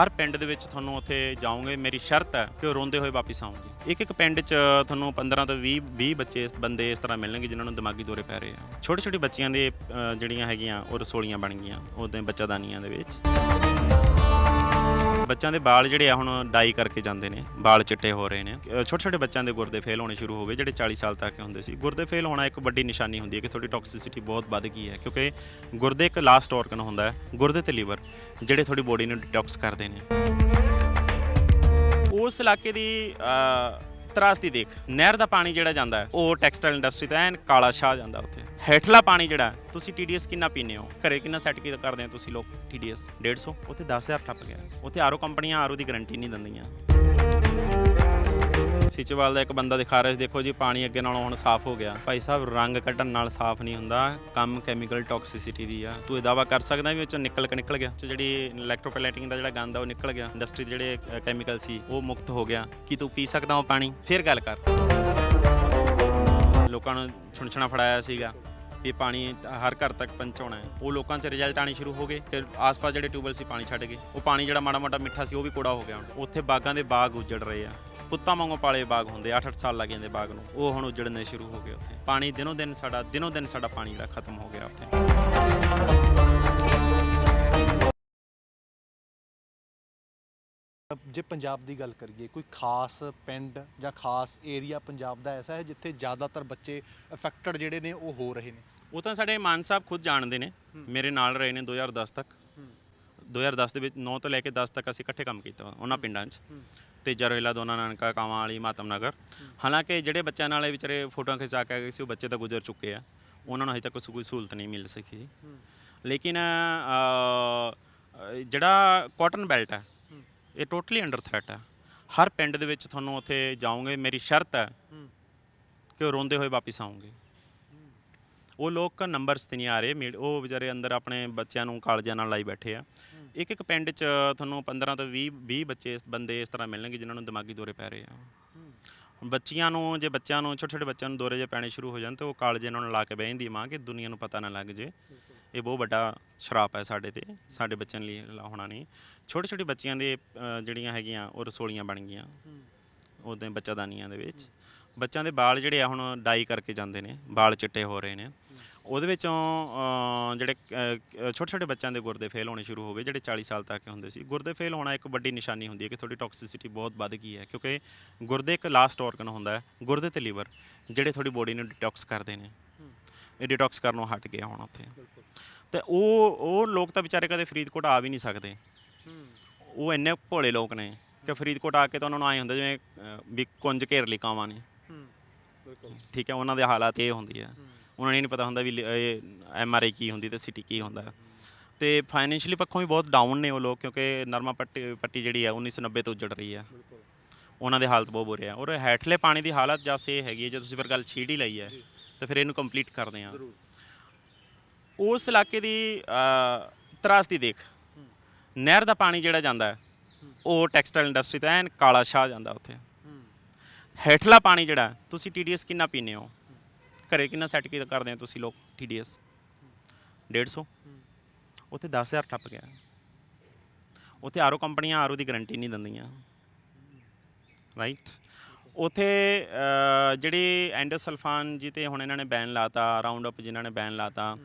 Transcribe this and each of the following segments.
ਹਰ ਪਿੰਡ ਦੇ ਵਿੱਚ ਤੁਹਾਨੂੰ ਉੱਥੇ ਜਾਓਗੇ, ਮੇਰੀ ਸ਼ਰਤ ਹੈ ਕਿ ਉਹ ਰੋਂਦੇ ਹੋਏ ਵਾਪਸ ਆਉਂਗੇ ਇੱਕ ਇੱਕ ਪਿੰਡ 'ਚ ਤੁਹਾਨੂੰ 15 ਤੋਂ 20 20 ਬੱਚੇ ਇਸ ਬੰਦੇ ਇਸ ਤਰ੍ਹਾਂ ਮਿਲਣਗੇ ਜਿਨ੍ਹਾਂ ਨੂੰ ਦਿਮਾਗੀ ਦੌਰੇ ਪੈ ਰਹੇ ਆ। ਛੋਟੇ ਛੋਟੇ ਬੱਚਿਆਂ ਦੇ ਜਿਹੜੀਆਂ ਹੈਗੀਆਂ, ਉਹ ਰਸੋਲੀਆਂ ਬਣ ਗਈਆਂ, ਉਹਦੇ ਬੱਚਾਦਾਨੀਆਂ ਦੇ ਵਿੱਚ। ਬੱਚਿਆਂ ਦੇ ਵਾਲ ਜਿਹੜੇ ਆ ਹੁਣ ਡਾਈ ਕਰਕੇ ਜਾਂਦੇ ਨੇ ਵਾਲ ਚਿੱਟੇ ਹੋ ਰਹੇ ਨੇ। ਛੋਟੇ ਛੋਟੇ ਬੱਚਿਆਂ ਦੇ ਗੁਰਦੇ ਫੇਲ ਹੋਣੇ ਸ਼ੁਰੂ ਹੋ ਗਏ, ਜਿਹੜੇ 40 ਸਾਲ ਤੱਕ ਹੁੰਦੇ ਸੀ। ਗੁਰਦੇ ਫੇਲ ਹੋਣਾ ਇੱਕ ਵੱਡੀ ਨਿਸ਼ਾਨੀ ਹੁੰਦੀ ਹੈ ਕਿ ਤੁਹਾਡੀ ਟੌਕਸਿਸਿਟੀ ਬਹੁਤ ਵੱਧ ਗਈ ਹੈ, ਕਿਉਂਕਿ ਗੁਰਦੇ ਇੱਕ ਲਾਸਟ ਆਰਗਨ ਹੁੰਦਾ ਹੈ, ਗੁਰਦੇ ਤੇ ਲੀਵਰ ਜਿਹੜੇ ਤੁਹਾਡੀ ਬੋਡੀ ਨੂੰ ਡਿਟੌਕਸ ਕਰਦੇ ਨੇ। ਉਸ ਇਲਾਕੇ ਦੀ ਤਰਾਸਦੀ ਦੇਖ, ਨਹਿਰ ਦਾ ਪਾਣੀ ਜਿਹੜਾ ਜਾਂਦਾ ਉਹ ਟੈਕਸਟਾਈਲ ਇੰਡਸਟਰੀ ਦਾ ਐਨ ਕਾਲਾ ਸ਼ਾਹ ਜਾਂਦਾ ਉੱਥੇ। ਹੇਠਲਾ ਪਾਣੀ ਜਿਹੜਾ ਤੁਸੀਂ TDS ਕਿੰਨਾ ਪੀਂਦੇ ਹੋ? ਘਰੇ ਕਿੰਨਾ ਸੈੱਟ ਕੀ ਕਰਦੇ ਹੋ ਤੁਸੀਂ ਲੋਕ TDS 150 ਉੱਥੇ 10000 ਟੱਪ ਗਿਆ। ਉੱਥੇ ਆਰਓ ਕੰਪਨੀਆਂ ਆਰਓ ਦੀ ਗਾਰੰਟੀ ਨਹੀਂ ਦਿੰਦੀਆਂ। ਸਿਚਵਾਲ ਦਾ ਇੱਕ ਬੰਦਾ ਦਿਖਾ ਰਿਹਾ ਸੀ, ਦੇਖੋ ਜੀ, ਪਾਣੀ ਅੱਗੇ ਨਾਲੋਂ ਹੁਣ ਸਾਫ਼ ਹੋ ਗਿਆ। ਭਾਈ ਸਾਹਿਬ, ਰੰਗ ਕੱਢਣ ਨਾਲ ਸਾਫ਼ ਨਹੀਂ ਹੁੰਦਾ, ਕੰਮ ਕੈਮੀਕਲ ਟੌਕਸਿਸਿਟੀ ਦੀ ਆ। ਤੂੰ ਇਹ ਦਾਵਾ ਕਰ ਸਕਦਾ ਵੀ ਉਹ ਚੋਂ ਨਿਕਲ ਕੇ ਨਿਕਲ ਗਿਆ? ਜਿਹੜੀ ਇਲੈਕਟ੍ਰੋਪਲੇਟਿੰਗ ਦਾ ਜਿਹੜਾ ਗੰਦ ਆ, ਉਹ ਨਿਕਲ ਗਿਆ। ਇੰਡਸਟਰੀ ਦੇ ਜਿਹੜੇ ਕੈਮੀਕਲ ਸੀ, ਉਹ ਮੁਕਤ ਹੋ ਗਿਆ। ਕੀ ਤੂੰ ਪੀ ਸਕਦਾ ਉਹ ਪਾਣੀ? ਫਿਰ ਗੱਲ ਕਰ। ਲੋਕਾਂ ਨੂੰ ਛੁਣਛਣਾ ਫੜਾਇਆ ਸੀਗਾ। ਵੀ ਪਾਣੀ ਹਰ ਘਰ ਤੱਕ ਪਹੁੰਚਾਉਣਾ ਹੈ। ਉਹ ਲੋਕਾਂ 'ਚ ਰਿਜ਼ਲਟ ਆਣੀ ਸ਼ੁਰੂ ਹੋ ਗਏ ਫਿਰ ਆਸ-ਪਾਸ ਜਿਹੜੇ ਟਿਊਬਲ ਸੀ ਪਾਣੀ ਛੱਡ ਗਏ। ਉਹ ਪਾਣੀ ਜਿਹੜਾ ਮਾੜਾ ਮੋਟਾ ਮਿੱਠਾ ਸੀ, ਉਹ ਵੀ ਕੋੜਾ ਹੋ ਗਿਆ ਹੁਣ। ਉੱਥੇ ਬਾਗਾਂ ਦੇ ਬਾਗ ਉਜੜ ਰਹੇ ਆ। ਪੁੱਤਾਂ ਵਾਂਗੂ ਪਾਲੇ ਬਾਗ ਹੁੰਦੇ 8-8 ਸਾਲ ਲੱਗ ਜਾਂਦੇ ਬਾਗ ਨੂੰ। ਉਹ ਹੁਣ ਉਜੜਨੇ ਸ਼ੁਰੂ ਹੋ ਗਏ ਉੱਥੇ। ਪਾਣੀ ਦਿਨੋ ਦਿਨ ਸਾਡਾ, ਦਿਨੋ ਦਿਨ ਸਾਡਾ ਪਾਣੀ ਜਿਹੜਾ ਖਤਮ ਹੋ ਗਿਆ ਉੱਥੇ। ਜੇ ਪੰਜਾਬ ਦੀ ਗੱਲ ਕਰੀਏ ਕੋਈ ਖਾਸ ਪਿੰਡ ਜਾਂ ਖਾਸ ਏਰੀਆ ਪੰਜਾਬ ਦਾ ਐਸਾ ਹੈ ਜਿੱਥੇ ਜ਼ਿਆਦਾਤਰ ਬੱਚੇ ਅਫੈਕਟਡ ਜਿਹੜੇ ਨੇ ਉਹ ਹੋ ਰਹੇ ਨੇ? ਉਹ ਤਾਂ ਸਾਡੇ ਮਾਨ ਸਾਹਿਬ ਖੁਦ ਜਾਣਦੇ ਨੇ। ਮੇਰੇ ਨਾਲ ਰਹੇ ਨੇ 2010 ਤੱਕ। 2010 ਦੇ ਵਿੱਚ 9 ਤੋਂ ਲੈ ਕੇ 10 ਤੱਕ ਅਸੀਂ ਇਕੱਠੇ ਕੰਮ ਕੀਤਾ ਉਹਨਾਂ ਪਿੰਡਾਂ 'ਚ। ਤੇ ਜਰੋਇਲਾ ਦੋਨਾ ਨਾਨਕਾ ਕਾਵਾਂ ਵਾਲੀ ਮਾਤਮ ਨਗਰ। ਹਾਲਾਂਕਿ ਜਿਹੜੇ ਬੱਚਿਆਂ ਨਾਲ ਵਿਚਾਰੇ ਫੋਟੋਆਂ ਖਿਚਾ ਕੇ ਗਏ ਸੀ ਉਹ ਬੱਚੇ ਤਾਂ ਗੁਜ਼ਰ ਚੁੱਕੇ ਆ। ਉਹਨਾਂ ਨੂੰ ਹਜੇ ਤੱਕ ਕੋਈ ਸਹੂਲਤ ਨਹੀਂ ਮਿਲ ਸਕੀ। ਲੇਕਿਨ ਜਿਹੜਾ ਕਾਟਨ ਬੈਲਟ ਹੈ ਇਹ ਟੋਟਲੀ ਅੰਡਰ ਥ੍ਰੈਟ ਹੈ। ਹਰ ਪਿੰਡ ਦੇ ਵਿੱਚ ਤੁਹਾਨੂੰ ਉੱਥੇ ਜਾਓਗੇ ਮੇਰੀ ਸ਼ਰਤ ਹੈ ਕਿ ਉਹ ਰੋਂਦੇ ਹੋਏ ਵਾਪਸ ਆਉਂਗੇ ਉਹ ਲੋਕ ਨੰਬਰਸ ਤੇ ਨਹੀਂ ਆ ਰਹੇ ਮੀਡ- ਉਹ ਵਿਚਾਰੇ ਅੰਦਰ ਆਪਣੇ ਬੱਚਿਆਂ ਨੂੰ ਕਾਲਜਾਂ ਨਾਲ ਲਾਈ ਬੈਠੇ ਆ। ਇੱਕ ਇੱਕ ਪਿੰਡ 'ਚ ਤੁਹਾਨੂੰ 15 ਤੋਂ 20 20 ਬੱਚੇ ਇਸ ਬੰਦੇ ਇਸ ਤਰ੍ਹਾਂ ਮਿਲਣਗੇ ਜਿਨ੍ਹਾਂ ਨੂੰ ਦਿਮਾਗੀ ਦੌਰੇ ਪੈ ਰਹੇ ਆ। ਬੱਚੀਆਂ ਨੂੰ ਜੇ ਬੱਚਿਆਂ ਨੂੰ ਛੋਟੇ ਛੋਟੇ ਬੱਚਿਆਂ ਨੂੰ ਦੌਰੇ ਜੇ ਪੈਣੇ ਸ਼ੁਰੂ ਹੋ ਜਾਣ ਤੇ ਉਹ ਕਾਲਜ ਇਹਨਾਂ ਨੂੰ ਲਾ ਕੇ ਬਹਿ ਜਾਂਦੀ ਮਾਂ ਕਿ ਦੁਨੀਆ ਨੂੰ ਪਤਾ ਨਾ ਲੱਗ ਜੇ। ਇਹ ਬਹੁਤ ਵੱਡਾ ਸ਼ਰਾਪ ਹੈ ਸਾਡੇ ਤੇ ਸਾਡੇ ਬੱਚਿਆਂ ਲਈ ਹੋਣਾ ਨਹੀਂ। ਛੋਟੇ ਛੋਟੇ ਬੱਚਿਆਂ ਦੇ ਅ, ਜਿਹੜੀਆਂ ਹੈਗੀਆਂ ਉਹ ਰਸੋਲੀਆਂ ਬਣ ਗਈਆਂ। ਉਹਦੇ ਬੱਚਾਦਾਨੀਆਂ ਦੇ ਵਿੱਚ। ਬੱਚਿਆਂ ਦੇ ਵਾਲ ਜਿਹੜੇ ਆ ਹੁਣ ਡਾਈ ਕਰਕੇ ਜਾਂਦੇ ਨੇ ਵਾਲ ਚਿੱਟੇ ਹੋ ਰਹੇ ਨੇ। ਉਹਦੇ ਵਿੱਚੋਂ ਅ, ਜਿਹੜੇ ਛੋਟੇ ਛੋਟੇ ਬੱਚਿਆਂ ਦੇ ਗੁਰਦੇ ਫੇਲ ਹੋਣੇ ਸ਼ੁਰੂ ਹੋ ਗਏ ਜਿਹੜੇ 40 ਸਾਲ ਤੱਕ ਹੁੰਦੇ ਸੀ। ਗੁਰਦੇ ਫੇਲ ਹੋਣਾ ਇੱਕ ਵੱਡੀ ਨਿਸ਼ਾਨੀ ਹੁੰਦੀ ਹੈ ਕਿ ਤੁਹਾਡੀ ਟੌਕਸਿਸਿਟੀ ਬਹੁਤ ਵੱਧ ਗਈ ਹੈ ਕਿਉਂਕਿ ਗੁਰਦੇ ਇੱਕ ਲਾਸਟ ਆਰਗਨ ਹੁੰਦਾ ਹੈ ਗੁਰਦੇ ਤੇ ਲੀਵਰ ਜਿਹੜੇ ਤੁਹਾਡੀ ਬੋਡੀ ਨੂੰ ਡਿਟੌਕਸ ਕਰਦੇ ਨੇ। ਡਿਟੌਕਸ ਕਰਨੋਂ ਹਟ ਗਿਆ ਹੁਣ ਉੱਥੇ। ਤੇ ਉਹ ਉਹ ਲੋਕ ਤਾਂ ਵਿਚਾਰੇ ਕਦੇ ਫਰੀਦਕੋਟ ਆ ਵੀ ਨਹੀਂ ਸਕਦੇ। ਉਹ ਇੰਨੇ ਭੋਲੇ ਲੋਕ ਨੇ ਕਿ ਫਰੀਦਕੋਟ ਆ ਕੇ ਤਾਂ ਉਹਨਾਂ ਨੂੰ ਆਏ ਹੁੰਦਾ ਜਿਵੇਂ ਵੀ ਕੁੰਜ ਘੇਰ ਲਈ ਕਾਵਾਂ ਨੇ। ਠੀਕ ਹੈ ਉਹਨਾਂ ਦੇ ਹਾਲਾਤ ਇਹ ਹੁੰਦੀ ਹੈ। ਉਹਨਾਂ ਨੂੰ ਨਹੀਂ ਪਤਾ ਹੁੰਦਾ ਵੀ ਐਮ ਆਰ ਆਈ ਕੀ ਹੁੰਦੀ ਤੇ ਸਿਟੀ ਕੀ ਹੁੰਦਾ। ਤੇ ਫਾਈਨੈਂਸ਼ੀਅਲੀ ਪੱਖੋਂ ਵੀ ਬਹੁਤ ਡਾਊਨ ਨੇ ਉਹ ਲੋਕ ਕਿਉਂਕਿ ਨਰਮਾ ਪੱਟੀ ਪੱਟੀ ਜਿਹੜੀ ਹੈ 1990 ਤੋਂ ਉੱਜੜ ਰਹੀ ਹੈ ਉਹਨਾਂ ਦੇ ਹਾਲਤ ਬਹੁਤ ਬੁਰੇ ਆ। ਔਰ ਹੇਠਲੇ ਪਾਣੀ ਦੀ ਹਾਲਤ ਜਸ ਇਹ ਹੈਗੀ ਹੈ ਜੇ ਤੁਸੀਂ ਫਿਰ ਗੱਲ ਛੀੜ ਹੀ ਲਈ ਹੈ ਤਾਂ ਫਿਰ ਇਹਨੂੰ ਕੰਪਲੀਟ ਕਰਦੇ ਹਾਂ। ਉਸ ਇਲਾਕੇ ਦੀ ਅ, ਤਰਾਸਦੀ ਦੇਖ। ਨਹਿਰ ਦਾ ਪਾਣੀ ਜਿਹੜਾ ਜਾਂਦਾ ਹੈ ਉਹ ਟੈਕਸਟਾਈਲ ਇੰਡਸਟਰੀ ਦਾ ਐਨ ਕਾਲਾ ਛਾ ਜਾਂਦਾ ਉੱਥੇ। ਹੇਠਲਾ ਪਾਣੀ ਜਿਹੜਾ ਤੁਸੀਂ TDS ਕਿੰਨਾ ਪੀਂਦੇ ਹੋ? ਘਰੇ ਕਿੰਨਾ ਸੈੱਟ ਕਰਦੇ ਹੋ ਤੁਸੀਂ ਲੋਕ TDS 150 ਉੱਥੇ 10000 ਟੱਪ ਗਿਆ। ਉੱਥੇ ਆਰਓ ਕੰਪਨੀਆਂ ਆਰਓ ਦੀ ਗਾਰੰਟੀ ਨਹੀਂ ਦਿੰਦੀਆਂ। ਰਾਈਟ ਉਥੇ ਜਿਹੜੀ ਐਂਡੋਸਲਫਾਨ ਜੀ ਤੇ ਹੁਣ ਇਹਨਾਂ ਨੇ ਬੈਨ ਲਾਤਾ ਰਾਉਂਡ ਅਪ ਜਿਨ੍ਹਾਂ ਨੇ ਬੈਨ ਲਾਤਾ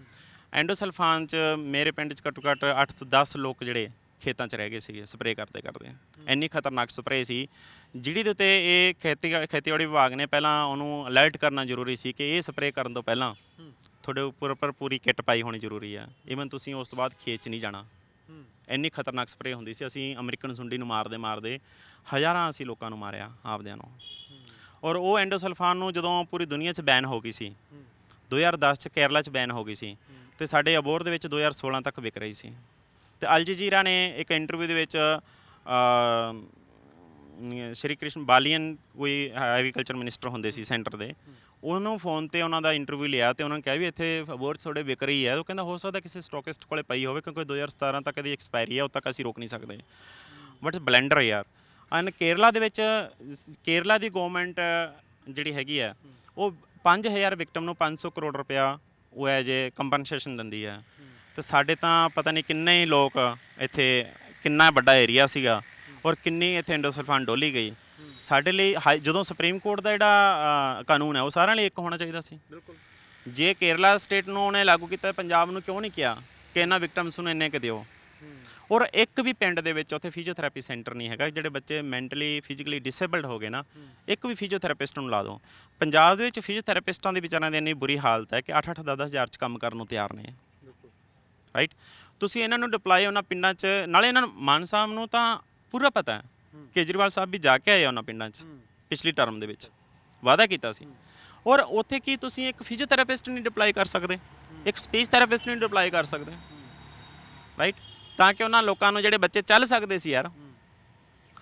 ਐਂਡੋਸਲਫਾਨ ਚ ਮੇਰੇ ਪਿੰਡ ਚ ਘੱਟੋ ਘੱਟ 8 ਤੋਂ 10 ਲੋਕ ਜਿਹੜੇ ਖੇਤਾਂ 'ਚ ਰਹਿ ਗਏ ਸੀਗੇ ਸਪਰੇਅ ਕਰਦੇ ਕਰਦੇ। ਇੰਨੀ ਖਤਰਨਾਕ ਸਪਰੇਅ ਸੀ ਜਿਹੜੀ ਦੇ ਉੱਤੇ ਇਹ ਖੇਤੀ ਖੇਤੀਬਾੜੀ ਵਿਭਾਗ ਨੇ ਪਹਿਲਾਂ ਉਹਨੂੰ ਅਲਰਟ ਕਰਨਾ ਜ਼ਰੂਰੀ ਸੀ ਕਿ ਇਹ ਸਪਰੇਅ ਕਰਨ ਤੋਂ ਪਹਿਲਾਂ ਤੁਹਾਡੇ ਉੱਪਰ ਉੱਪਰ ਪੂਰੀ ਕਿੱਟ ਪਾਈ ਹੋਣੀ ਜ਼ਰੂਰੀ ਆ। ਈਵਨ ਤੁਸੀਂ ਉਸ ਤੋਂ ਬਾਅਦ ਖੇਤ 'ਚ ਨਹੀਂ ਜਾਣਾ। ਇੰਨੀ ਖਤਰਨਾਕ ਸਪਰੇਅ ਹੁੰਦੀ ਸੀ ਅਸੀਂ ਅਮਰੀਕਨ ਸੁੰਡੀ ਨੂੰ ਮਾਰਦੇ ਮਾਰਦੇ ਹਜ਼ਾਰਾਂ ਅਸੀਂ ਲੋਕਾਂ ਨੂੰ ਮਾਰਿਆ ਆਪਦਿਆਂ ਨੂੰ। ਔਰ ਉਹ ਐਂਡੋਸਲਫਾਨ ਨੂੰ ਜਦੋਂ ਪੂਰੀ ਦੁਨੀਆ 'ਚ ਬੈਨ ਹੋ ਗਈ ਸੀ 2010 'ਚ ਕੇਰਲਾ 'ਚ ਬੈਨ ਹੋ ਗਈ ਸੀ, ਤੇ ਸਾਡੇ ਅਬੋਰ ਦੇ ਵਿੱਚ 2016 ਤੱਕ ਵਿਕ ਰਹੀ ਸੀ। ਤੇ ਅਲ ਜਜ਼ੀਰਾ ਨੇ ਇੱਕ ਇੰਟਰਵਿਊ ਦੇ ਵਿੱਚ ਸ਼੍ਰੀ ਕ੍ਰਿਸ਼ਨ ਬਾਲੀਅਨ ਕੋਈ ਐਗਰੀਕਲਚਰ ਮਿਨਿਸਟਰ ਹੁੰਦੇ ਸੀ ਸੈਂਟਰ ਦੇ, ਉਹਨੂੰ ਫੋਨ ਤੇ ਉਹਨਾਂ ਦਾ ਇੰਟਰਵਿਊ ਲਿਆ ਤੇ ਉਹਨਾਂ ਨੇ ਕਿਹਾ ਵੀ ਇੱਥੇ ਅਬੋਰ ਤੁਹਾਡੇ ਵਿਕ ਰਹੀ ਹੈ। ਉਹ ਕਹਿੰਦਾ ਹੋ ਸਕਦਾ ਕਿਸੇ ਸਟਾਕਿਸਟ ਕੋਲੇ ਪਈ ਹੋਵੇ ਕਿਉਂਕਿ 2017 ਤੱਕ ਇਹਦੀ ਐਕਸਪਾਇਰੀ ਹੈ ਉਦ ਤੱਕ ਅਸੀਂ ਰੋਕ ਨਹੀਂ ਸਕਦੇ। ਬਟ ਬਲੈਂਡਰ ਯਾਰ। ਐਨ ਕੇਰਲਾ ਦੇ ਵਿੱਚ ਕੇਰਲਾ ਦੀ ਗਵਰਨਮੈਂਟ ਜਿਹੜੀ ਹੈਗੀ ਆ ਉਹ 5000 ਵਿਕਟਮ ਨੂੰ 500 ਕਰੋੜ ਰੁਪਇਆ ਉਹ ਹੈ ਜੇ ਕੰਪਨਸੇਸ਼ਨ ਦਿੰਦੀ ਹੈ ਤੇ ਸਾਡੇ ਤਾਂ ਪਤਾ ਨਹੀਂ ਕਿੰਨੇ ਹੀ ਲੋਕ ਇੱਥੇ ਕਿੰਨਾ ਵੱਡਾ ਏਰੀਆ ਸੀਗਾ ਔਰ ਕਿੰਨੀ ਇੱਥੇ ਇੰਡੋਸਲਫਾਨ ਡੋਲੀ ਗਈ। ਸਾਡੇ ਲਈ ਜਦੋਂ ਸੁਪਰੀਮ ਕੋਰਟ ਦਾ ਜਿਹੜਾ ਕਾਨੂੰਨ ਹੈ ਉਹ ਸਾਰਿਆਂ ਲਈ ਇੱਕ ਹੋਣਾ ਚਾਹੀਦਾ ਸੀ। ਬਿਲਕੁਲ। ਜੇ ਕੇਰਲਾ ਸਟੇਟ ਨੂੰ ਉਹਨੇ ਲਾਗੂ ਕੀਤਾ ਪੰਜਾਬ ਨੂੰ ਕਿਉਂ ਨਹੀਂ ਕਿਹਾ ਕਿ ਇਹਨਾਂ ਵਿਕਟਮਸ ਨੂੰ ਇੰਨੇ ਕੁ ਦਿਓ? ਔਰ ਇੱਕ ਵੀ ਪਿੰਡ ਦੇ ਵਿੱਚ ਉੱਥੇ ਫਿਜ਼ੀਓਥੈਰੇਪੀ ਸੈਂਟਰ ਨਹੀਂ ਹੈਗਾ ਜਿਹੜੇ ਬੱਚੇ ਮੈਂਟਲੀ ਫਿਜ਼ੀਕਲੀ ਡਿਸੇਬਲਡ ਹੋ ਗਏ ਨਾ ਇੱਕ ਵੀ ਫਿਜ਼ੀਓਥੈਰੇਪਿਸਟ ਨੂੰ ਲਾ ਦਿਓ। ਪੰਜਾਬ ਦੇ ਵਿੱਚ ਫਿਜ਼ੀਓਥੈਰੇਪਿਸਟਾਂ ਦੀ ਵਿਚਾਰਿਆਂ ਦੀ ਇੰਨੀ ਬੁਰੀ ਹਾਲਤ ਹੈ ਕਿ 8-8 10-10 ਹਜ਼ਾਰ ਚ ਕੰਮ ਕਰਨ ਨੂੰ ਤਿਆਰ ਨੇ। ਰਾਈਟ ਤੁਸੀਂ ਇਹਨਾਂ ਨੂੰ ਡਿਪਲਾਈ ਉਹਨਾਂ ਪਿੰਡਾਂ 'ਚ ਨਾਲੇ ਇਹਨਾਂ ਨੂੰ ਮਾਨ ਸਾਹਿਬ ਨੂੰ ਤਾਂ ਪੂਰਾ ਪਤਾ ਹੈ ਕੇਜਰੀਵਾਲ ਸਾਹਿਬ ਵੀ ਜਾ ਕੇ ਆਏ ਉਹਨਾਂ ਪਿੰਡਾਂ 'ਚ ਪਿਛਲੀ ਟਰਮ ਦੇ ਵਿੱਚ। ਵਾਅਦਾ ਕੀਤਾ ਸੀ। ਔਰ ਉੱਥੇ ਕੀ ਤੁਸੀਂ ਇੱਕ ਫਿਜ਼ੀਓਥੈਰੇਪਿਸਟ ਨਹੀਂ ਡਿਪਲਾਈ ਕਰ ਸਕਦੇ? ਇੱਕ ਸਪੀਚ ਥੈਰੇਪਿਸਟ ਨਹੀਂ ਡਿਪਲਾਈ ਕਰ ਸਕਦੇ? ਰਾਈਟ ਤਾਂ ਕਿ ਉਹਨਾਂ ਲੋਕਾਂ ਨੂੰ ਜਿਹੜੇ ਬੱਚੇ ਚੱਲ ਸਕਦੇ ਸੀ ਯਾਰ,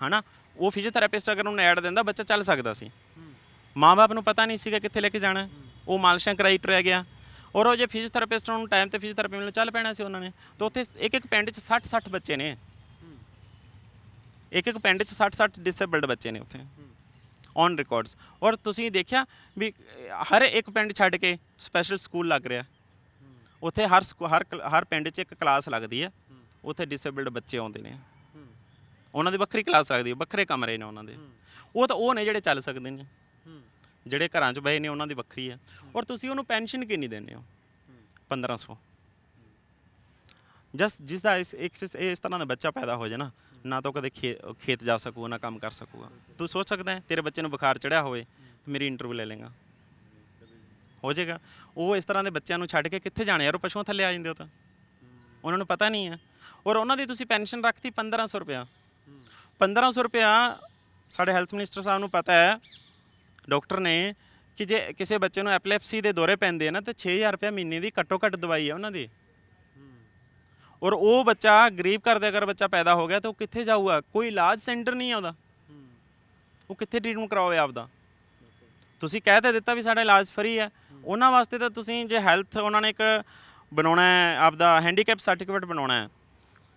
ਹਨਾ, ਉਹ ਫਿਜ਼ੀਓਥੈਰੇਪਿਸਟ ਅਗਰ ਉਹਨੂੰ ਐਡ ਦਿੰਦਾ, ਬੱਚਾ ਚੱਲ ਸਕਦਾ ਸੀ। ਮਾਂ-ਬਾਪ ਨੂੰ ਪਤਾ ਨਹੀਂ ਸੀਗਾ ਕਿੱਥੇ ਲੈ ਕੇ ਜਾਣਾ। ਉਹ ਮਾਲਸ਼ਾਂ ਕਰਾਈ ਰਹਿ ਗਿਆ। ਔਰ ਉਹ ਜੇ ਫਿਜ਼ੀਓਥੈਰੇਪਿਸਟ ਨੂੰ ਟਾਈਮ ਤੇ ਫਿਜ਼ੀਓਥੈਰੇਪੀ ਮਿਲਣ ਚੱਲ ਪੈਣਾ ਸੀ ਉਹਨਾਂ ਨੇ, ਤਾਂ ਉੱਥੇ ਇੱਕ ਇੱਕ ਪਿੰਡ 'ਚ 60 60 ਬੱਚੇ ਨੇ। ਇੱਕ ਇੱਕ ਪਿੰਡ 'ਚ 60 60 ਡਿਸੇਬਲਡ ਬੱਚੇ ਨੇ ਉੱਥੇ। ਔਨ ਰਿਕਾਰਡਸ ਔਰ ਤੁਸੀਂ ਦੇਖਿਆ ਵੀ ਹਰ ਇੱਕ ਪਿੰਡ ਛੱਡ ਕੇ ਸਪੈਸ਼ਲ ਸਕੂਲ ਲੱਗ ਰਿਹਾ। ਉੱਥੇ ਹਰ ਸਕੂ- ਹਰ ਕਲ- ਹਰ ਪਿੰਡ 'ਚ ਇੱਕ ਕਲਾਸ ਲੱਗਦੀ ਹੈ ਉੱਥੇ ਡਿਸੇਬਲਡ ਬੱਚੇ ਆਉਂਦੇ ਨੇ। ਉਹਨਾਂ ਦੀ ਵੱਖਰੀ ਕਲਾਸ ਲੱਗਦੀ ਹੈ ਵੱਖਰੇ ਕਮਰੇ ਨੇ ਉਹਨਾਂ ਦੇ। ਉਹ ਤਾਂ ਉਹ ਨੇ ਜਿਹੜੇ ਚੱਲ ਸਕਦੇ ਨੇ। ਜਿਹੜੇ ਘਰਾਂ 'ਚ ਬਏ ਨੇ ਉਹਨਾਂ ਦੀ ਵੱਖਰੀ ਹੈ। ਔਰ ਤੁਸੀਂ ਉਹਨੂੰ ਪੈਨਸ਼ਨ ਕਿੰਨੀ ਦਿੰਦੇ ਹੋ? 1500 ਜਸ ਜਿਸ ਦਾ ਇਸ ਇੱਕ ਇਸ ਇਸ ਤਰ੍ਹਾਂ ਦਾ ਬੱਚਾ ਪੈਦਾ ਹੋ ਜਾਏ ਨਾ ਤਾਂ ਕਦੇ ਖੇਤ ਜਾ ਸਕੂਗਾ ਨਾ ਕੰਮ ਕਰ ਸਕੂਗਾ। ਤੂੰ ਸੋਚ ਸਕਦਾ ਹੈ ਤੇਰੇ ਬੱਚੇ ਨੂੰ ਬੁਖਾਰ ਚੜਿਆ ਹੋਵੇ ਤੂੰ ਮੇਰੀ ਇੰਟਰਵਿਊ ਲੈ ਲੇਗਾ ਹੋ। ਜਾਏਗਾ। ਉਹ ਇਸ ਤਰ੍ਹਾਂ ਦੇ ਬੱਚਿਆਂ ਨੂੰ ਛੱਡ ਕੇ ਕਿੱਥੇ ਜਾਣੇ ਯਾਰ? ਉਹ ਪਸ਼ੂਆਂ ਥੱਲੇ ਆ ਜਾਂਦੇ ਹੋ ਤਾਂ। ਉਹਨਾਂ ਨੂੰ ਪਤਾ ਨਹੀਂ ਹੈ। ਔਰ ਉਹਨਾਂ ਦੀ ਤੁਸੀਂ ਪੈਨਸ਼ਨ ਰੱਖਤੀ 1500 ਰੁਪਇਆ। 1500 ਰੁਪਇਆ ਸਾਡੇ ਹੈਲਥ ਮਿਨਿਸਟਰ ਸਾਹਿਬ ਨੂੰ ਪਤਾ ਹੈ। ਡਾਕਟਰ ਨੇ ਕਿ ਜੇ ਕਿਸੇ ਬੱਚੇ ਨੂੰ ਐਪੀਲੈਪਸੀ ਦੇ ਦੌਰੇ ਪੈਂਦੇ ਆ ਨਾ, ਤਾਂ 6000 ਰੁਪਇਆ ਮਹੀਨੇ ਦੀ ਘੱਟੋ ਘੱਟ ਦਵਾਈ ਹੈ ਉਹਨਾਂ ਦੀ। ਔਰ ਉਹ ਬੱਚਾ ਗਰੀਬ ਘਰ ਦੇ ਅਗਰ ਬੱਚਾ ਪੈਦਾ ਹੋ ਗਿਆ, ਤਾਂ ਉਹ ਕਿੱਥੇ ਜਾਊਗਾ? ਕੋਈ ਇਲਾਜ ਸੈਂਟਰ ਨਹੀਂ ਹੈ ਉਹਦਾ। ਉਹ ਕਿੱਥੇ ਟ੍ਰੀਟਮੈਂਟ ਕਰਾਵੇ ਆਪਦਾ? ਤੁਸੀਂ ਕਹਿ ਤਾਂ ਦਿੱਤਾ ਵੀ ਸਾਡਾ ਇਲਾਜ ਫਰੀ ਹੈ। ਉਹਨਾਂ ਵਾਸਤੇ ਤਾਂ ਤੁਸੀਂ ਜੇ ਹੈਲਥ ਉਹਨਾਂ ਨੇ ਇੱਕ ਬਣਾਉਣਾ ਹੈ ਆਪਦਾ ਹੈਂਡੀਕੈਪ ਸਰਟੀਫਿਕੇਟ ਬਣਾਉਣਾ ਹੈ।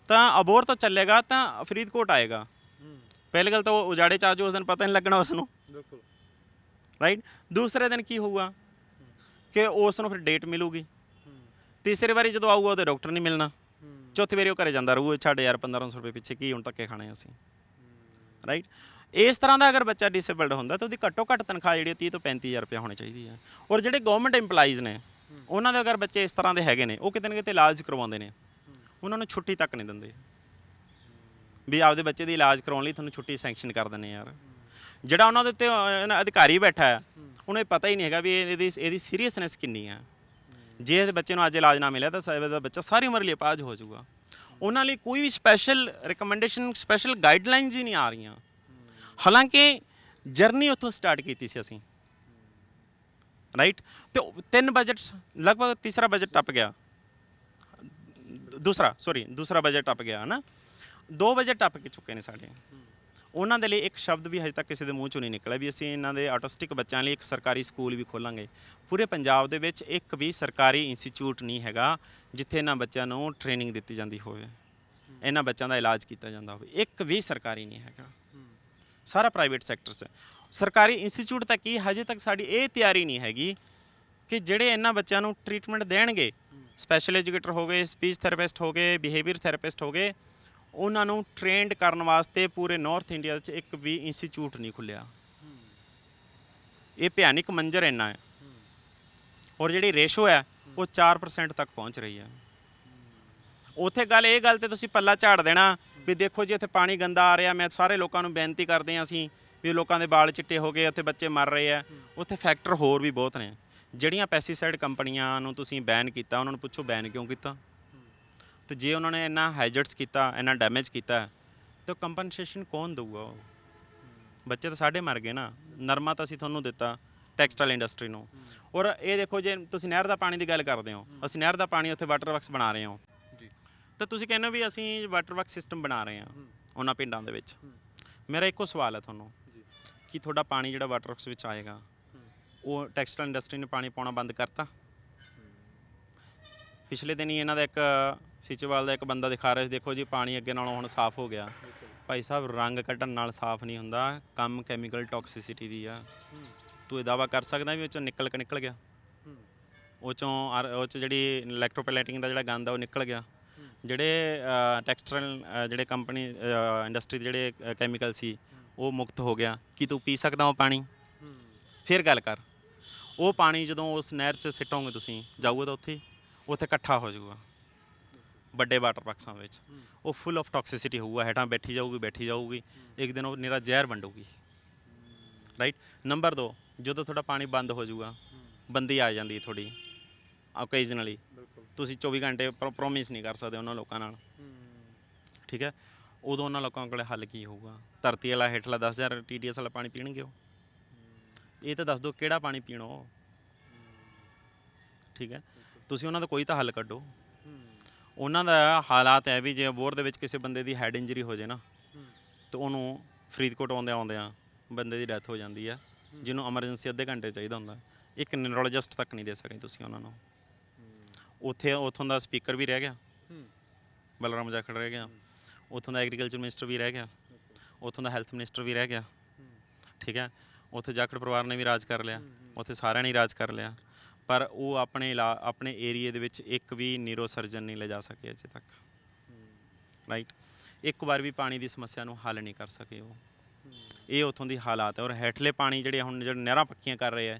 ਤਾਂ ਅਬੋਰ ਤੋਂ ਚੱਲੇਗਾ ਤਾਂ ਫਰੀਦਕੋਟ ਆਏਗਾ। ਪਹਿਲੀ ਗੱਲ ਤਾਂ ਉਹ ਉਜਾੜੇ ਚਾਰਜ ਉਸ ਦਿਨ ਪਤਾ ਨਹੀਂ ਲੱਗਣਾ ਉਸ ਨੂੰ ਬਿਲਕੁਲ। ਰਾਈਟ ਦੂਸਰੇ ਦਿਨ ਕੀ ਹੋਊਗਾ? ਕਿ ਉਸ ਨੂੰ ਫਿਰ ਡੇਟ ਮਿਲੂਗੀ। ਤੀਸਰੀ ਵਾਰੀ ਜਦੋਂ ਆਊਗਾ ਉਹਦੇ ਡਾਕਟਰ ਨਹੀਂ ਮਿਲਣਾ। ਚੌਥੀ ਵਾਰੀ ਉਹ ਘਰੇ ਜਾਂਦਾ ਰਹੂ ਛੱਡ ਯਾਰ 1500 ਰੁਪਏ ਪਿੱਛੇ ਕੀ ਹੁਣ ਧੱਕੇ ਖਾਣੇ ਅਸੀਂ। ਰਾਈਟ ਇਸ ਤਰ੍ਹਾਂ ਦਾ ਅਗਰ ਬੱਚਾ ਡਿਸੇਬਲਡ ਹੁੰਦਾ ਤਾਂ ਉਹਦੀ ਘੱਟੋ ਘੱਟ ਤਨਖਾਹ ਜਿਹੜੀ ਹੈ 30 ਤੋਂ 35000 ਰੁਪਏ ਹੋਣੀ ਚਾਹੀਦੀ ਹੈ। ਔਰ ਜਿਹੜੇ ਗਵਰਨਮੈਂਟ EMPLOYEES ਨੇ ਉਹਨਾਂ ਦੇ ਅਗਰ ਬੱਚੇ ਇਸ ਤਰ੍ਹਾਂ ਦੇ ਹੈਗੇ ਨੇ, ਉਹ ਕਿਤੇ ਨਾ ਕਿਤੇ ਇਲਾਜ ਕਰਵਾਉਂਦੇ ਨੇ। ਉਹਨਾਂ ਨੂੰ ਛੁੱਟੀ ਤੱਕ ਨਹੀਂ ਦਿੰਦੇ। ਵੀ ਆਪਦੇ ਬੱਚੇ ਦੀ ਇਲਾਜ ਕਰਾਉਣ ਲਈ ਤੁਹਾਨੂੰ ਛੁੱਟੀ ਸੈਂਕਸ਼ਨ ਕਰ ਦਿੰਦੇ ਯਾਰ। ਜਿਹੜਾ ਉਹਨਾਂ ਦੇ ਉੱਤੇ ਅਧਿਕਾਰੀ ਬੈਠਾ ਹੈ, ਉਹਨੂੰ ਇਹ ਪਤਾ ਹੀ ਨਹੀਂ ਹੈਗਾ ਵੀ ਇਹਦੀ ਇਹਦੀ ਸੀਰੀਅਸਨੈਸ ਕਿੰਨੀ ਹੈ। ਜੇ ਇਹਦੇ ਬੱਚੇ ਨੂੰ ਅੱਜ ਇਲਾਜ ਨਾ ਮਿਲਿਆ ਤਾਂ ਸਾਇਦ ਦਾ ਬੱਚਾ ਸਾਰੀ ਉਮਰ ਲਈ ਅਪਾਹਜ ਹੋ ਜਾਊਗਾ। ਉਹਨਾਂ ਲਈ ਕੋਈ ਵੀ ਸਪੈਸ਼ਲ ਰეკਮੈਂਡੇਸ਼ਨ ਸਪੈਸ਼ਲ ਗਾਈਡਲਾਈਨਸ ਹੀ ਨਹੀਂ ਆ ਰਹੀਆਂ। ਹਾਲਾਂਕਿ ਜਰਨੀ ਉੱਥੋਂ ਸਟਾਰਟ ਕੀਤੀ ਸੀ ਅਸੀਂ। ਰਾਈਟ ਤੇ ਉਹ ਤਿੰਨ ਬਜਟ ਲਗਭਗ ਤੀਸਰਾ ਬਜਟ ਟੱਪ ਗਿਆ। ਦੂਸਰਾ ਸੌਰੀ ਦੂਸਰਾ ਬਜਟ ਟੱਪ ਗਿਆ, ਹਨਾ? ਦੋ ਬਜਟ ਟੱਪ ਕੇ ਚੁੱਕੇ ਨੇ ਸਾਡੇ। ਉਹਨਾਂ ਦੇ ਲਈ ਇੱਕ ਸ਼ਬਦ ਵੀ ਹਜੇ ਤੱਕ ਕਿਸੇ ਦੇ ਮੂੰਹ ਚੋਂ ਨਹੀਂ ਨਿਕਲਿਆ ਵੀ ਅਸੀਂ ਇਹਨਾਂ ਦੇ ਆਟਿਸਟਿਕ ਬੱਚਿਆਂ ਲਈ ਇੱਕ ਸਰਕਾਰੀ ਸਕੂਲ ਵੀ ਖੋਲਾਂਗੇ। ਪੂਰੇ ਪੰਜਾਬ ਦੇ ਵਿੱਚ ਇੱਕ ਵੀ ਸਰਕਾਰੀ ਇੰਸਟੀਚਿਊਟ ਨਹੀਂ ਹੈਗਾ ਜਿੱਥੇ ਇਹਨਾਂ ਬੱਚਿਆਂ ਨੂੰ ਟ੍ਰੇਨਿੰਗ ਦਿੱਤੀ ਜਾਂਦੀ ਹੋਵੇ। ਇਹਨਾਂ ਬੱਚਿਆਂ ਦਾ ਇਲਾਜ ਕੀਤਾ ਜਾਂਦਾ ਹੋਵੇ। ਇੱਕ ਵੀ ਸਰਕਾਰੀ ਨਹੀਂ ਹੈਗਾ। ਸਾਰਾ ਪ੍ਰਾਈਵੇਟ ਸੈਕਟਰ 'ਚ ਸਰਕਾਰੀ ਇੰਸਟੀਚਿਊਟ ਤੱਕ ਹੀ ਹਜੇ ਤੱਕ ਸਾਡੀ ਇਹ ਤਿਆਰੀ ਨਹੀਂ ਹੈਗੀ ਕਿ ਜਿਹੜੇ ਇਹਨਾਂ ਬੱਚਿਆਂ ਨੂੰ ਟ੍ਰੀਟਮੈਂਟ ਦੇਣਗੇ ਸਪੈਸ਼ਲ ਐਜੂਕੇਟਰ ਹੋ ਗਏ ਸਪੀਚ ਥੈਰੇਪਿਸਟ ਹੋ ਗਏ ਬਿਹੇਵੀਅਰ ਥੈਰੇਪਿਸਟ ਹੋ ਗਏ, ਉਹਨਾਂ ਨੂੰ ਟ੍ਰੇਨਡ ਕਰਨ ਵਾਸਤੇ ਪੂਰੇ ਨਾਰਥ ਇੰਡੀਆ 'ਚ ਇੱਕ ਵੀ ਇੰਸਟੀਚਿਊਟ ਨਹੀਂ ਖੁੱਲਿਆ। ਇਹ ਭਿਆਨਕ ਮੰਜ਼ਰ ਇੰਨਾ। ਹੈ ਔਰ ਜਿਹੜੀ ਰੇਸ਼ੋ ਹੈ, ਉਹ 4% ਤੱਕ ਪਹੁੰਚ ਰਹੀ ਹੈ। ਉਥੇ ਗੱਲ, ਇਹ ਗੱਲ ਤੇ ਤੁਸੀਂ ਪੱਲਾ ਝਾੜ ਦੇਣਾ ਵੀ ਦੇਖੋ ਜੀ ਇੱਥੇ ਪਾਣੀ ਗੰਦਾ ਆ ਰਿਹਾ, ਮੈਂ ਸਾਰੇ ਲੋਕਾਂ ਨੂੰ ਬੇਨਤੀ ਕਰਦੇ ਹਾਂ ਅਸੀਂ ਵੀ ਲੋਕਾਂ ਦੇ ਵਾਲ ਚਿੱਟੇ ਹੋ ਗਏ ਉੱਥੇ ਬੱਚੇ ਮਰ ਰਹੇ ਆ। ਉੱਥੇ ਫੈਕਟਰ ਹੋਰ ਵੀ ਬਹੁਤ ਨੇ। ਜਿਹੜੀਆਂ ਪੈਸਟੀਸਾਈਡ ਕੰਪਨੀਆਂ ਨੂੰ ਤੁਸੀਂ ਬੈਨ ਕੀਤਾ ਉਹਨਾਂ ਨੂੰ ਪੁੱਛੋ ਬੈਨ ਕਿਉਂ ਕੀਤਾ? ਤੇ ਜੇ ਉਹਨਾਂ ਨੇ ਇੰਨਾ ਹੈਜ਼ਰਡਸ ਕੀਤਾ ਇੰਨਾ ਡੈਮੇਜ ਕੀਤਾ ਤਾਂ ਕੰਪਨਸੇਸ਼ਨ ਕੌਣ ਦਊਗਾ ਉਹ? ਬੱਚੇ ਤਾਂ ਸਾਡੇ ਮਰ ਗਏ ਨਾ। ਨਰਮਾ ਤਾਂ ਅਸੀਂ ਤੁਹਾਨੂੰ ਦਿੱਤਾ ਟੈਕਸਟਾਈਲ ਇੰਡਸਟਰੀ ਨੂੰ। ਔਰ ਇਹ ਦੇਖੋ ਜੇ ਤੁਸੀਂ ਨਹਿਰ ਦਾ ਪਾਣੀ ਦੀ ਗੱਲ ਕਰਦੇ ਹੋ ਅਸੀਂ ਨਹਿਰ ਦਾ ਪਾਣੀ ਉੱਥੇ ਵਾਟਰ ਵਰਕਸ ਬਣਾ ਰਹੇ ਹਾਂ। ਜੀ। ਤਾਂ ਤੁਸੀਂ ਕਹਿੰਦੇ ਹੋ ਵੀ ਅਸੀਂ ਵਾਟਰ ਵਰਕ ਸਿਸਟਮ ਬਣਾ ਰਹੇ ਹਾਂ ਉਹਨਾਂ ਪਿੰਡਾਂ ਦੇ ਵਿੱਚ। ਮੇਰਾ ਇੱਕੋ ਸਵਾਲ ਹੈ ਤੁਹਾਨੂੰ। ਜੀ ਕਿ ਤੁਹਾਡਾ ਪਾਣੀ ਜਿਹੜਾ ਵਾਟਰ ਵਰਕਸ ਵਿੱਚ ਆਏਗਾ, ਉਹ ਟੈਕਸਟਾਈਲ ਇੰਡਸਟਰੀ ਨੇ ਪਾਣੀ ਪਾਉਣਾ ਬੰਦ ਕਰਤਾ। ਪਿਛਲੇ ਦਿਨ ਹੀ ਇਹਨਾਂ ਦਾ ਇੱਕ ਸਿਚਵਾਲ ਦਾ ਇੱਕ ਬੰਦਾ ਦਿਖਾ ਰਿਹਾ ਸੀ, ਦੇਖੋ ਜੀ ਪਾਣੀ ਅੱਗੇ ਨਾਲੋਂ ਹੁਣ ਸਾਫ਼ ਹੋ ਗਿਆ। ਭਾਈ ਸਾਹਿਬ, ਰੰਗ ਕੱਢਣ ਨਾਲ ਸਾਫ਼ ਨਹੀਂ ਹੁੰਦਾ, ਕੰਮ ਕੈਮੀਕਲ ਟੌਕਸਿਸਿਟੀ ਦੀ ਆ। ਤੂੰ ਇਹ ਦਾਵਾ ਕਰ ਸਕਦਾ ਵੀ ਉਹ ਚੋਂ ਨਿਕਲ ਕੇ ਨਿਕਲ ਗਿਆ? ਉਹ ਚੋਂ ਆਰ- ਉਹ ਚ ਜਿਹੜੀ ਇਲੈਕਟ੍ਰੋਪਲੇਟਿੰਗ ਦਾ ਜਿਹੜਾ ਗੰਦ ਆ, ਉਹ ਨਿਕਲ ਗਿਆ। ਜਿਹੜੇ ਟੈਕਸਟਾਈਲ ਜਿਹੜੇ ਕੰਪਨੀ ਇੰਡਸਟਰੀ ਦੇ ਜਿਹੜੇ ਕੈਮੀਕਲ ਸੀ ਉਹ ਮੁਕਤ ਹੋ ਗਿਆ ਕੀ ਤੂੰ ਪੀ ਸਕਦਾ ਉਹ ਪਾਣੀ? ਫਿਰ ਗੱਲ ਕਰ। ਉਹ ਪਾਣੀ ਜਦੋਂ ਉਸ ਨਹਿਰ 'ਚ ਸਿੱਟੋਗੇ ਤੁਸੀਂ ਜਾਊਗਾ ਤਾਂ ਉੱਥੇ ਉੱਥੇ ਇਕੱਠਾ ਹੋ ਜਾਊਗਾ। ਵੱਡੇ ਵਾਟਰ ਬਾਕਸਾਂ ਵਿੱਚ। ਉਹ ਫੁੱਲ ਆਫ ਟੌਕਸਿਸਿਟੀ ਹੋਊਗਾ ਹੇਠਾਂ ਬੈਠੀ ਜਾਊਗੀ ਬੈਠੀ ਜਾਊਗੀ ਇੱਕ ਦਿਨ ਉਹ ਨਿਰਾ ਜ਼ਹਿਰ ਵੰਡੂਗੀ। ਰਾਈਟ ਨੰਬਰ 2 ਜਦੋਂ ਤੁਹਾਡਾ ਪਾਣੀ ਬੰਦ ਹੋ ਜਾਊਗਾ ਬੰਦੀ ਆ ਜਾਂਦੀ ਥੋੜੀ ਓਕੇਜ਼ਨਲੀ ਬਿਲਕੁਲ। ਤੁਸੀਂ 24 ਘੰਟੇ ਪ੍ਰੋਮਿਸ ਨਹੀਂ ਕਰ ਸਕਦੇ ਉਹਨਾਂ ਲੋਕਾਂ ਨਾਲ। ਠੀਕ ਹੈ? ਉਦੋਂ ਉਹਨਾਂ ਲੋਕਾਂ ਕੋਲੇ ਹੱਲ ਕੀ ਹੋਊਗਾ? ਧਰਤੀ ਵਾਲਾ ਹੇਠਲਾ 10000 ਟੀਡੀਐਸ ਵਾਲਾ ਪਾਣੀ ਪੀਣਗੇ ਉਹ। ਇਹ ਤਾਂ ਦੱਸ ਦਿਓ ਕਿਹੜਾ ਪਾਣੀ ਪੀਣੋ ਠੀਕ ਹੈ। ਤੁਸੀਂ ਉਹਨਾਂ ਦਾ ਕੋਈ ਤਾਂ ਹੱਲ ਕੱਢੋ। ਉਹਨਾਂ ਦਾ ਹਾਲਾਤ ਹੈ ਵੀ ਜੇ ਬੋਰ ਦੇ ਵਿੱਚ ਕਿਸੇ ਬੰਦੇ ਦੀ ਹੈਡ ਇੰਜਰੀ ਹੋ ਜੇ ਨਾ ਤੇ ਉਹਨੂੰ ਫਰੀਦਕੋਟ ਆਉਂਦੇ ਆਉਂਦਿਆਂ ਬੰਦੇ ਦੀ ਡੈਥ ਹੋ ਜਾਂਦੀ ਹੈ ਜਿਹਨੂੰ ਐਮਰਜੈਂਸੀ ਅੱਧੇ ਘੰਟੇ ਚਾਹੀਦਾ ਹੁੰਦਾ। ਇੱਕ ਨਿਊਰੋਲੋਜਿਸਟ ਤੱਕ ਨਹੀਂ ਦੇ ਸਕਦੇ ਤੁਸੀਂ ਉਹਨਾਂ ਨੂੰ। ਉੱਥੇ ਉੱਥੋਂ ਦਾ ਸਪੀਕਰ ਵੀ ਰਹਿ ਗਿਆ। ਬਲਰਾਮ ਜਾਖੜ ਰਹਿ ਗਿਆ। ਉੱਥੋਂ ਦਾ ਐਗਰੀਕਲਚਰ ਮਿਨਿਸਟਰ ਵੀ ਰਹਿ ਗਿਆ। ਉੱਥੋਂ ਦਾ ਹੈਲਥ ਮਿਨਿਸਟਰ ਵੀ ਰਹਿ ਗਿਆ। ਠੀਕ ਹੈ? ਉੱਥੇ ਜਾਖੜ ਪਰਿਵਾਰ ਨੇ ਵੀ ਰਾਜ ਕਰ ਲਿਆ। ਉੱਥੇ ਸਾਰਿਆਂ ਨੇ ਰਾਜ ਕਰ ਲਿਆ। ਪਰ ਉਹ ਆਪਣੇ ਆਪਣੇ ਏਰੀਏ ਦੇ ਵਿੱਚ ਇੱਕ ਵੀ ਨੀਰੋ ਸਰਜਨ ਨਹੀਂ ਲੈ ਜਾ ਸਕੇ ਅਜੇ ਤੱਕ। ਰਾਈਟ ਇੱਕ ਵਾਰ ਵੀ ਪਾਣੀ ਦੀ ਸਮੱਸਿਆ ਨੂੰ ਹੱਲ ਨਹੀਂ ਕਰ ਸਕੇ ਉਹ। ਇਹ ਉੱਥੋਂ ਦੀ ਹਾਲਾਤ ਹੈ ਔਰ ਹੇਠਲੇ ਪਾਣੀ ਜਿਹੜੇ ਹੁਣ ਜਿਹੜੇ ਨਹਿਰਾਂ ਪੱਕੀਆਂ ਕਰ ਰਹੇ ਆ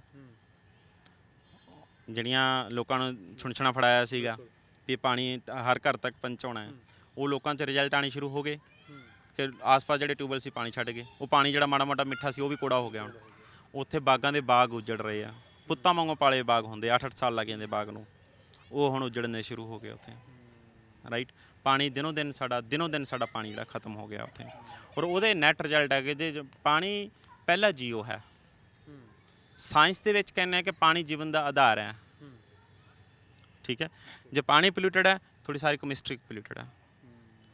ਜਿਹੜੀਆਂ ਲੋਕਾਂ ਨੂੰ ਛੁਣਛਣਾ ਫੜਾਇਆ ਸੀਗਾ ਵੀ ਪਾਣੀ ਹਰ ਘਰ ਤੱਕ ਪਹੁੰਚਾਉਣਾ ਹੈ। ਉਹ ਲੋਕਾਂ 'ਚ ਰਿਜ਼ਲਟ ਆਣੇ ਸ਼ੁਰੂ ਹੋ ਗਏ। ਫਿਰ ਆਸ-ਪਾਸ ਜਿਹੜੇ ਟਿਊਬਲ ਸੀ ਪਾਣੀ ਛੱਡ ਗਏ। ਉਹ ਪਾਣੀ ਜਿਹੜਾ ਮਾੜਾ ਮੋਟਾ ਮਿੱਠਾ ਸੀ, ਉਹ ਵੀ ਕੋੜਾ ਹੋ ਗਿਆ ਹੁਣ। ਉੱਥੇ ਬਾਗਾਂ ਦੇ ਬਾਗ ਉਜੜ ਰਹੇ ਆ। ਪੁੱਤਾਂ ਵਾਂਗੂ ਪਾਲੇ ਬਾਗ ਹੁੰਦੇ 8-8 ਸਾਲ ਲੱਗ ਜਾਂਦੇ ਬਾਗ ਨੂੰ। ਉਹ ਹੁਣ ਉਜੜਨੇ ਸ਼ੁਰੂ ਹੋ ਗਏ ਉੱਥੇ। ਰਾਈਟ ਪਾਣੀ ਦਿਨੋਂ ਦਿਨ ਸਾਡਾ ਦਿਨੋਂ ਦਿਨ ਸਾਡਾ ਪਾਣੀ ਜਿਹੜਾ ਖਤਮ ਹੋ ਗਿਆ ਉੱਥੇ। ਔਰ ਉਹਦੇ ਨੈਟ ਰਿਜ਼ਲਟ ਹੈ ਕਿ ਜੇ, ਪਾਣੀ ਪਹਿਲਾ ਜੀਓ ਹੈ। ਸਾਇੰਸ ਦੇ ਵਿੱਚ ਕਹਿੰਦੇ ਆ ਕਿ ਪਾਣੀ ਜੀਵਨ ਦਾ ਆਧਾਰ ਹੈ। ਠੀਕ ਹੈ? ਜੇ ਪਾਣੀ ਪੋਲਿਊਟਡ ਹੈ ਥੋੜੀ ਸਾਰੀ ਕੈਮਿਸਟਰੀ ਪੋਲਿਊਟਡ ਹੈ।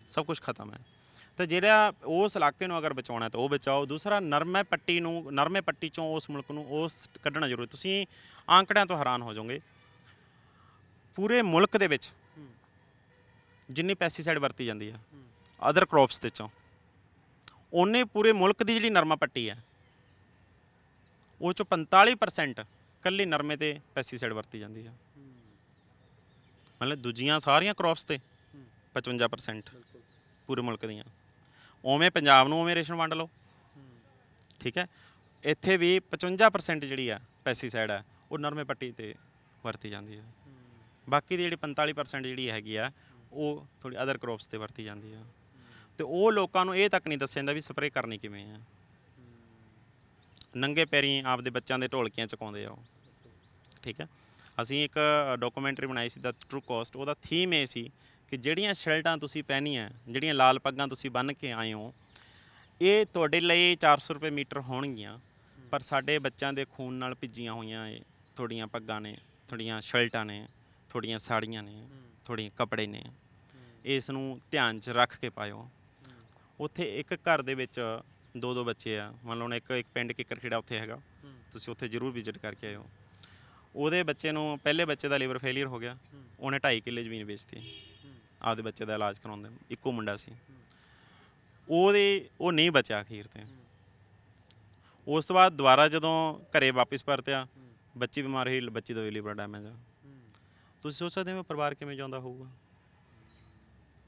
ਸਭ ਕੁਝ ਖਤਮ ਹੈ। ਤਾਂ ਜਿਹੜਾ ਉਸ ਇਲਾਕੇ ਨੂੰ ਅਗਰ ਬਚਾਉਣਾ ਤਾਂ ਉਹ ਬਚਾਓ। ਦੂਸਰਾ, ਨਰਮੇ ਪੱਟੀ ਨੂੰ, ਨਰਮੇ ਪੱਟੀ ਚੋਂ ਉਸ ਮੁਲਕ ਨੂੰ ਉਸ ਕੱਢਣਾ ਜ਼ਰੂਰੀ ਤੁਸੀਂ ਆંકੜਿਆਂ ਤੋਂ ਹੈਰਾਨ ਹੋ ਜਾਓਗੇ। ਪੂਰੇ ਮੁਲਕ ਦੇ ਵਿੱਚ ਜਿੰਨੀ ਪੈਸਟੀਸਾਈਡ ਵਰਤੀ ਜਾਂਦੀ ਹੈ ਅਦਰ ਕ੍ਰੌਪਸ ਦੇ ਚੋਂ ਉਹਨੇ ਪੂਰੇ ਮੁਲਕ ਦੀ ਜਿਹੜੀ ਨਰਮਾ ਪੱਟੀ ਹੈ, ਉਹ ਚੋਂ 45% ਕੱਲੀ ਨਰਮੇ ਤੇ ਪੈਸਟੀਸਾਈਡ ਵਰਤੀ ਜਾਂਦੀ ਹੈ। ਮਤਲਬ ਦੂਜੀਆਂ ਸਾਰੀਆਂ ਕ੍ਰੌਪਸ ਤੇ 55% ਪੂਰੇ ਮੁਲਕ ਦੀਆਂ। ਉਵੇਂ ਪੰਜਾਬ ਨੂੰ ਉਵੇਂ ਰੇਸ਼ਨ ਵੰਡ ਲਓ। ਠੀਕ ਹੈ? ਇੱਥੇ ਵੀ 55% ਜਿਹੜੀ ਆ ਪੈਸਟੀਸਾਈਡ ਹੈ ਉਹ ਨਰਮੇ ਪੱਟੀ ਤੇ ਵਰਤੀ ਜਾਂਦੀ ਹੈ ਬਾਕੀ ਦੀ ਜਿਹੜੀ 45% ਜਿਹੜੀ ਹੈਗੀ ਆ, ਉਹ ਥੋੜੀ ਅਦਰ ਕ੍ਰੌਪਸ ਤੇ ਵਰਤੀ ਜਾਂਦੀ ਆ। ਤੇ ਉਹ ਲੋਕਾਂ ਨੂੰ ਇਹ ਤੱਕ ਨਹੀਂ ਦੱਸਿਆ ਜਾਂਦਾ ਵੀ ਸਪਰੇਅ ਕਰਨੀ ਕਿਵੇਂ ਆ। ਨੰਗੇ ਪੈਰੀ ਆਪਦੇ ਬੱਚਿਆਂ ਦੇ ਢੋਲਕੀਆਂ ਚਕਾਉਂਦੇ ਆ ਉਹ। ਠੀਕ ਹੈ? ਅਸੀਂ ਇੱਕ ਡਾਕੂਮੈਂਟਰੀ ਬਣਾਈ ਸੀ ਦਾ ਟਰੂ ਕੋਸਟ ਉਹਦਾ ਥੀਮ ਇਹ ਸੀ ਕਿ ਜਿਹੜੀਆਂ ਸ਼ਰਟਾਂ ਤੁਸੀਂ ਪਹਿਨੀਆਂ, ਜਿਹੜੀਆਂ ਲਾਲ ਪੱਗਾਂ ਤੁਸੀਂ ਬੰਨ੍ਹ ਕੇ ਆਏ ਹੋ, ਇਹ ਤੁਹਾਡੇ ਲਈ 400 ਰੁਪਏ ਮੀਟਰ ਹੋਣਗੀਆਂ, ਪਰ ਸਾਡੇ ਬੱਚਿਆਂ ਦੇ ਖੂਨ ਨਾਲ ਭਿੱਜੀਆਂ ਹੋਈਆਂ ਇਹ ਤੁਹਾਡੀਆਂ ਪੱਗਾਂ ਨੇ, ਤੁਹਾਡੀਆਂ ਸ਼ਰਟਾਂ ਨੇ, ਤੁਹਾਡੀਆਂ ਸਾੜੀਆਂ ਨੇ, ਤੁਹਾਡੇ ਕੱਪੜੇ ਨੇ। ਇਸ ਨੂੰ ਧਿਆਨ 'ਚ ਰੱਖ ਕੇ ਪਾਇਓ। ਉੱਥੇ ਇੱਕ ਘਰ ਦੇ ਵਿੱਚ ਦੋ ਦੋ ਬੱਚੇ ਆ। ਮੰਨ ਲਓ ਇੱਕ ਇੱਕ ਪਿੰਡ ਕਿੱਕਰ ਖੇੜਾ ਉੱਥੇ ਹੈਗਾ। ਤੁਸੀਂ ਉੱਥੇ ਜ਼ਰੂਰ ਵਿਜ਼ਿਟ ਕਰਕੇ ਆਇਓ। ਉਹਦੇ ਬੱਚੇ ਨੂੰ, ਪਹਿਲੇ ਬੱਚੇ ਦਾ ਲੀਵਰ ਫੇਲਿਅਰ ਹੋ ਗਿਆ। ਉਹਨੇ 2.5 ਕਿੱਲੇ ਜ਼ਮੀਨ ਵੇਚਤੀ। ਆਪਦੇ ਬੱਚੇ ਦਾ ਇਲਾਜ ਕਰਾਉਂਦੇ ਇੱਕੋ ਮੁੰਡਾ ਸੀ। ਉਹਦੇ, ਉਹ ਨਹੀਂ ਬਚਿਆ ਅਖੀਰ ਤੇ। ਉਸ ਤੋਂ ਬਾਅਦ ਦੁਬਾਰਾ ਜਦੋਂ ਘਰੇ ਵਾਪਸ ਪਰਤਿਆ, ਬੱਚੀ ਬਿਮਾਰ ਹੋਈ, ਬੱਚੀ ਦਾ ਵੀ ਡੈਮੇਜ ਆ। ਤੁਸੀਂ ਸੋਚ ਸਕਦੇ ਹੋ ਪਰਿਵਾਰ ਕਿਵੇਂ ਜਾਂਦਾ ਹੋਊਗਾ।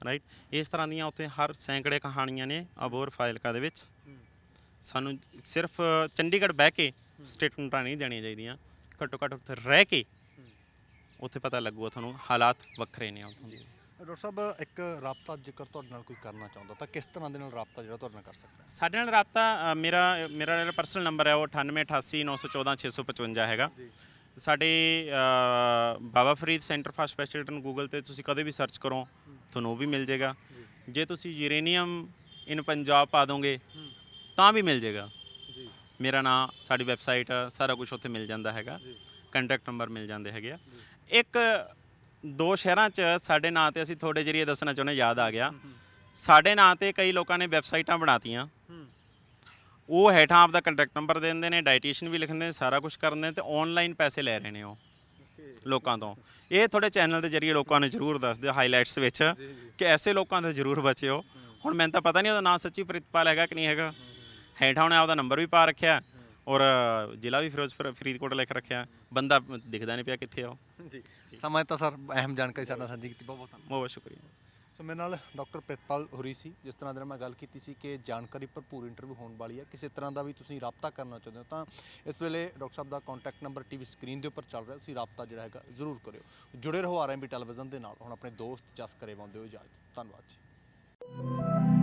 ਰਾਈਟ ਇਸ ਤਰ੍ਹਾਂ ਦੀਆਂ ਉੱਥੇ ਹਰ ਸੈਂਕੜੇ ਕਹਾਣੀਆਂ ਨੇ ਅਬੋਰ ਫਾਇਲਕਾ ਦੇ ਵਿੱਚ। ਸਾਨੂੰ ਸਿਰਫ ਚੰਡੀਗੜ੍ਹ ਬਹਿ ਕੇ ਸਟੇਟਮੈਂਟਾਂ ਨਹੀਂ ਦੇਣੀਆਂ ਚਾਹੀਦੀਆਂ। ਘੱਟੋ ਘੱਟ ਉੱਥੇ ਰਹਿ ਕੇ ਉੱਥੇ ਪਤਾ ਲੱਗੂਗਾ ਤੁਹਾਨੂੰ ਹਾਲਾਤ ਵੱਖਰੇ ਨੇ ਉੱਥੋਂ ਦੇ। ਡਾਕਟਰ ਸਾਹਿਬ ਇੱਕ ਰਾਬਤਾ ਜੇਕਰ ਤੁਹਾਡੇ ਨਾਲ ਕੋਈ ਕਰਨਾ ਚਾਹੁੰਦਾ ਤਾਂ ਕਿਸ ਤਰ੍ਹਾਂ ਦੇ ਨਾਲ ਰਾਬਤਾ ਜਿਹੜਾ ਤੁਹਾਡੇ ਨਾਲ ਕਰ ਸਕਦਾ ਸਾਡੇ ਨਾਲ ਰਾਬਤਾ ਮੇਰਾ ਮੇਰਾ ਜਿਹੜਾ ਪਰਸਨਲ ਨੰਬਰ ਹੈ ਉਹ 9888914655 ਹੈਗਾ। ਸਾਡੇ Baba Farid centre for speciality ਨੂੰ ਗੂਗਲ ਤੇ ਤੁਸੀਂ ਕਦੇ ਵੀ ਸਰਚ ਕਰੋ ਤੁਹਾਨੂੰ ਉਹ ਵੀ ਮਿਲ ਜਾਏਗਾ। ਜੇ। ਤੁਸੀਂ ਯੂਰੇਨੀਅਮ ਇਨ ਪੰਜਾਬ ਪਾ ਦੋਗੇ ਤਾਂ ਵੀ ਮਿਲ ਜਾਏਗਾ। ਜੀ। ਮੇਰਾ ਨਾਮ ਸਾਡੀ ਵੈਬਸਾਈਟ ਸਾਰਾ ਕੁਝ ਉੱਥੇ ਮਿਲ ਜਾਂਦਾ ਹੈਗਾ। ਕੰਟੈਕਟ ਨੰਬਰ ਮਿਲ ਜਾਂਦੇ ਹੈਗੇ ਆ। ਇੱਕ ਦੋ ਸ਼ਹਿਰਾਂ 'ਚ ਸਾਡੇ ਨਾਂ ਤੇ ਅਸੀਂ ਤੁਹਾਡੇ ਜਰੀਏ ਦੱਸਣਾ ਚਾਹੁੰਦੇ ਯਾਦ ਆ ਗਿਆ। ਸਾਡੇ ਨਾਂ ਤੇ ਕਈ ਲੋਕਾਂ ਨੇ ਵੈਬਸਾਈਟਾਂ ਬਣਾਤੀਆਂ। ਉਹ ਹੇਠਾਂ ਆਪਦਾ ਕੰਟੈਕਟ ਨੰਬਰ ਦੇ ਦਿੰਦੇ ਨੇ ਡਾਈਟੀਸ਼ੀਅਨ ਵੀ ਲਿਖਦੇ ਨੇ ਸਾਰਾ ਕੁਝ ਕਰਦੇ ਨੇ ਤੇ ਆਨਲਾਈਨ ਪੈਸੇ ਲੈ ਰਹੇ ਨੇ ਉਹ ਲੋਕਾਂ ਤੋਂ। ਇਹ ਤੁਹਾਡੇ ਚੈਨਲ ਦੇ ਜਰੀਏ ਲੋਕਾਂ ਨੂੰ ਜ਼ਰੂਰ ਦੱਸ ਦਿਓ ਹਾਈਲਾਈਟਸ ਵਿੱਚ ਕਿ ਐਸੇ ਲੋਕਾਂ ਤੋਂ ਜ਼ਰੂਰ ਬਚਿਓ। ਹੁਣ ਮੈਨੂੰ ਤਾਂ ਪਤਾ ਨਹੀਂ ਉਹਦਾ ਨਾਮ ਸੱਚੀ ਪ੍ਰਿਤਪਾਲ ਹੈਗਾ ਕਿ ਨਹੀਂ ਹੈਗਾ। ਹੇਠਾਂ ਉਹਨੇ ਆਪਦਾ ਨੰਬਰ ਵੀ ਪਾ ਰੱਖਿਆ। ਔਰ ਜ਼ਿਲ੍ਹਾ ਵੀ ਫਿਰੋਜ਼ਪੁਰ ਫਰੀਦਕੋਟ ਲਿਖ ਰੱਖਿਆ। ਬੰਦਾ ਦਿਖਦਾ ਨਹੀਂ ਪਿਆ ਕਿੱਥੇ ਆ ਉਹ। ਜੀ। ਸਮਾਂ ਤਾਂ ਸਰ ਅਹਿਮ ਜਾਣਕਾਰੀ ਸਾਡੇ ਨਾਲ ਸਾਂਝੀ ਕੀਤੀ ਬਹੁਤ ਬਹੁਤ ਧੰਨਵਾਦ। ਬਹੁਤ ਬਹੁਤ ਸ਼ੁਕਰੀਆ। ਸੋ ਮੇਰੇ ਨਾਲ ਡਾਕਟਰ ਪ੍ਰਿਤਪਾਲ ਹੋਰੀ ਸੀ ਜਿਸ ਤਰ੍ਹਾਂ ਦੇ ਨਾਲ ਮੈਂ ਗੱਲ ਕੀਤੀ ਸੀ ਕਿ ਜਾਣਕਾਰੀ ਭਰਪੂਰ ਇੰਟਰਵਿਊ ਹੋਣ ਵਾਲੀ ਹੈ। ਕਿਸੇ ਤਰ੍ਹਾਂ ਦਾ ਵੀ ਤੁਸੀਂ ਰਾਬਤਾ ਕਰਨਾ ਚਾਹੁੰਦੇ ਹੋ ਤਾਂ ਇਸ ਵੇਲੇ ਡਾਕਟਰ ਸਾਹਿਬ ਦਾ ਕੰਟੈਕਟ ਨੰਬਰ ਟੀਵੀ ਸਕਰੀਨ ਦੇ ਉੱਪਰ ਚੱਲ ਰਿਹਾ ਤੁਸੀਂ ਰਾਬਤਾ ਜਿਹੜਾ ਹੈਗਾ ਜ਼ਰੂਰ ਕਰਿਓ। ਜੁੜੇ ਰਹੋ ਆਰਐਮਬੀ ਟੈਲੀਵਿਜ਼ਨ ਦੇ ਨਾਲ। ਹੁਣ ਆਪਣੇ ਦੋਸਤ ਜਸ ਕਰੇ ਪਾਉਂਦੇ ਹੋ ਇਜਾਜ਼ਤ। ਧੰਨਵਾਦ ਜੀ।